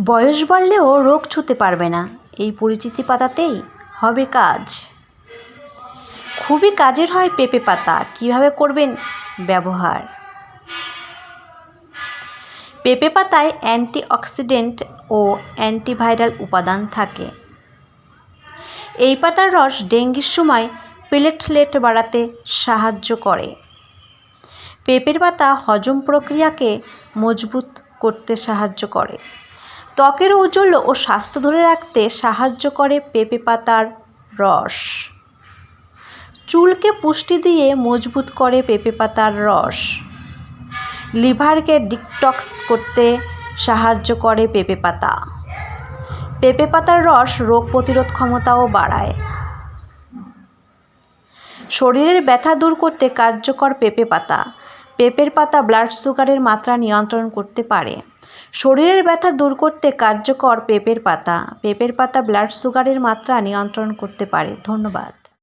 বয়স বাড়লেও রোগ ছুতে পারবে না। এই পরিচিতি পাতাতেই হবে কাজ। খুবই কাজের হয় পেঁপে পাতা। কীভাবে করবেন? ব্যবহার। পেঁপে পাতায় অ্যান্টিঅক্সিডেন্ট ও অ্যান্টিভাইরাল উপাদান থাকে। এই পাতার রস ডেঙ্গির সময় প্লেটলেট বাড়াতে সাহায্য করে। পেঁপের পাতা হজম প্রক্রিয়াকে মজবুত করতে সাহায্য করে। ত্বকের ঔজ্জ্বল্য ও স্বাস্থ্য ধরে রাখতে সাহায্য করে পেঁপে পাতার রস। চুলকে পুষ্টি দিয়ে মজবুত করে পেঁপে পাতার রস। লিভারকে ডিটক্স করতে সাহায্য করে পেঁপে পাতা। পেঁপে পাতার রস রোগ প্রতিরোধ ক্ষমতাও বাড়ায়। শরীরের ব্যথা দূর করতে কার্যকর পেঁপে পাতা। পেঁপের পাতা ব্লাড সুগারের মাত্রা নিয়ন্ত্রণ করতে পারে। শরীরের ব্যথা দূর করতে কার্যকর পেঁপের পাতা। পেঁপের পাতা ব্লাড সুগারের মাত্রা নিয়ন্ত্রণ করতে পারে। ধন্যবাদ।